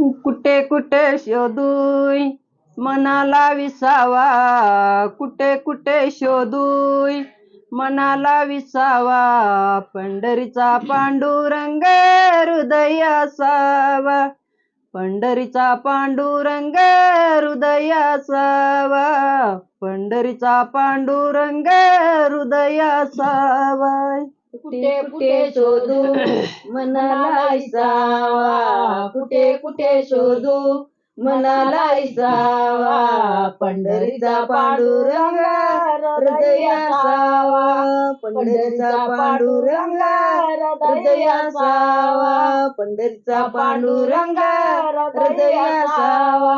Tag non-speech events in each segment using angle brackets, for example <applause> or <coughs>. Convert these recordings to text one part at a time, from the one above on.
कुठे कुठे शोधूय? मनाला विसावा. कुठे कुठे शोधूय? मनाला विसावा. पंढरीचा पांडुरंग हृदय असावा. पंढरीचा पांडुरंग हृदय असावा. पंढरीचा पांडुरंग हृदय असावा. कुठे कुठे शोधू? <coughs> मनाला इसावा कुठे कुठे शोधू? मनाला इसावा पंढरीचा पांडुरंग हृदय असावा पंढरीचा पांडुरंग हृदय असावा पंढरीचा पांडुरंग हृदय असावा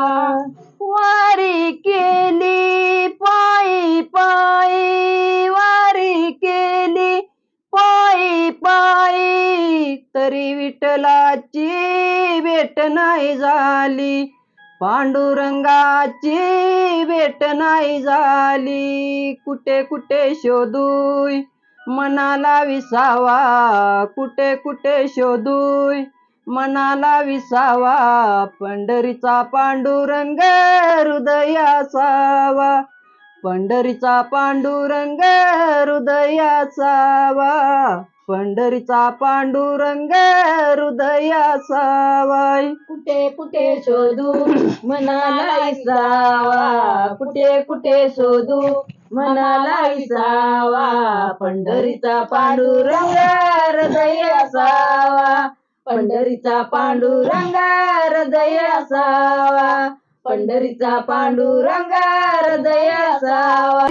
वारी केली तरी विठ्ठलाची भेट नाही झाली. पांडुरंगाची भेट नाही झाली. कुठे कुठे शोधूय? मनाला विसावा. कुठे कुठे शोधूय? मनाला विसावा. पंढरीचा पांडुरंग हृदय असावा पंढरीचा पांडुरंग हृदयासावा. पंढरीचा पांडुरंग हृदय असावा कुठे कुठे शोधू? मनाला इसावा कुठे कुठे शोधू? मनाला इसावा पंढरीचा पांडुरंग हृदय असावा पंढरीचा पांडुरंग हृदय असावा पंढरीचा पांडुरंग हृदय असावा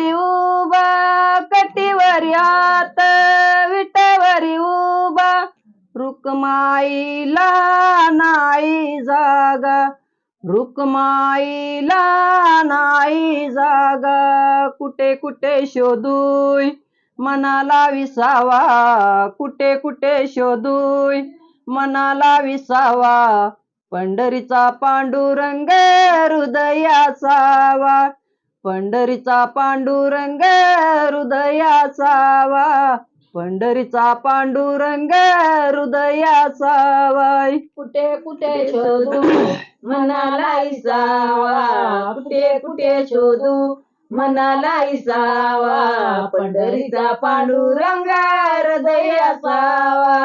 कटीवरी आत विटेवरी उभा रुक्माईला नाही जागा. रुक्माईला नाही जागा. कुठे कुठे शोधूय? मनाला विसावा. कुठे कुठे शोधूय? मनाला विसावा. पंढरीचा पांडुरंग हृदयाचावा. पंढरीचा पांडुरंग हृदयाचावा. पंढरीचा पांडुरंग हृदय असावा कुठे कुठे शोधू? मनाला इसावा कुठे कुठे शोधू? मनाला इसावा पंढरीचा पांडुरंग हृदय असावा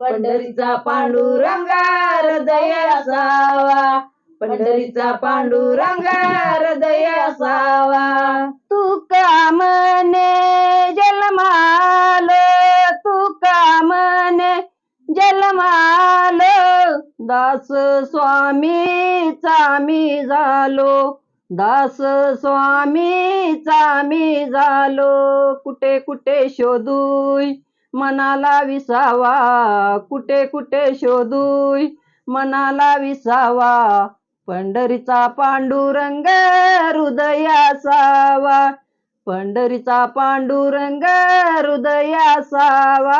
पंढरीचा पांडुरंग हृदय असावा पंढरीचा पांडुरंग हृदय असावा तू कामने जलमाल तू कामने जलमाल दास स्वामीचा मी झालो. दास स्वामीचा मी झालो. कुठे कुठे शोधूय मनाला विसावा. कुठे कुठे शोधूय मनाला विसावा. पंढरीचा पांडुरंग हृदयासावा. पंढरीचा पांडुरंग हृदय असावा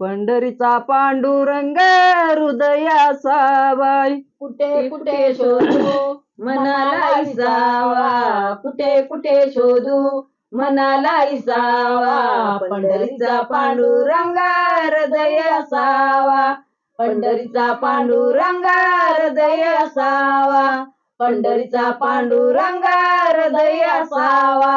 पंढरीचा पांडुरंग हृदय असावा कुठे कुठे शोधू? मनाला इसावा कुठे कुठे शोधू? मनाला इसावा पंढरीचा पांडुरंग हृदय असावा पंढरीचा पांडुरंग हृदय असावा पंढरीचा पांडुरंग हृदय असावा